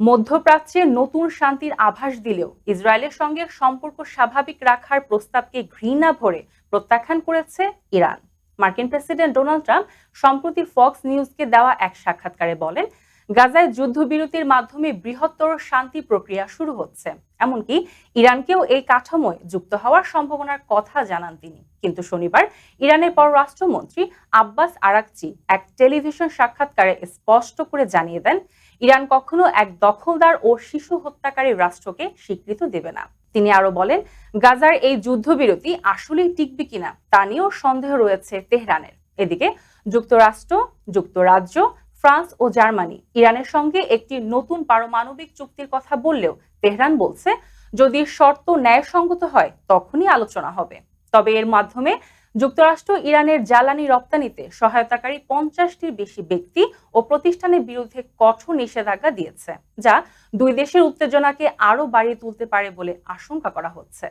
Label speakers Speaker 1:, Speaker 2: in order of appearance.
Speaker 1: মধ্যপ্রাচ্যে নতুন শান্তির আভাস দিলেও ইসরায়েলের সঙ্গে সম্পর্ক স্বাভাবিক রাখার প্রস্তাবকে ঘৃণা ভরে প্রত্যাখ্যান করেছে ইরান। মার্কিন প্রেসিডেন্ট ডোনাল্ড ট্রাম্প সম্প্রতি ফক্স নিউজকে দেওয়া এক সাক্ষাৎকারে বলেন, গাজায় যুদ্ধবিরতির মাধ্যমে বৃহত্তর শান্তি প্রক্রিয়া শুরু হচ্ছে। এমনকি ইরানকেও এই কাঠামোয় যুক্ত হওয়ার সম্ভাবনার কথা জানান তিনি। কিন্তু শনিবার ইরানের পররাষ্ট্রমন্ত্রী আব্বাস আরাকচি এক টেলিভিশন সাক্ষাৎকারে স্পষ্ট করে জানিয়ে দেন ইরান কখনো এক দখলদার ও শিশু হত্যাকারী রাষ্ট্রকে স্বীকৃতি দেবে না। তিনি আরও বলেন, গাজার এই যুদ্ধবিরতি আসলেই টিকবে কিনা তা নিয়েও সন্দেহ রয়েছে তেহরানের। এদিকে যুক্তরাষ্ট্র, যুক্তরাজ্য, ফ্রান্স ও জার্মানি ইরানের সঙ্গে একটি নতুন পারমাণবিক চুক্তির কথা বললেও তেহরান বলছে, যদি শর্ত ন্যায়সঙ্গত হয় তখনই আলোচনা হবে। তবে এর মাধ্যমে যুক্তরাষ্ট্র ইরানের জ্বালানি রপ্তানিতে সহায়তাকারী পঞ্চাশটির বেশি ব্যক্তি ও প্রতিষ্ঠানের বিরুদ্ধে কঠোর নিষেধাজ্ঞা দিয়েছে, যা দুই দেশের উত্তেজনাকে আরও বাড়িয়ে তুলতে পারে বলে আশঙ্কা করা হচ্ছে।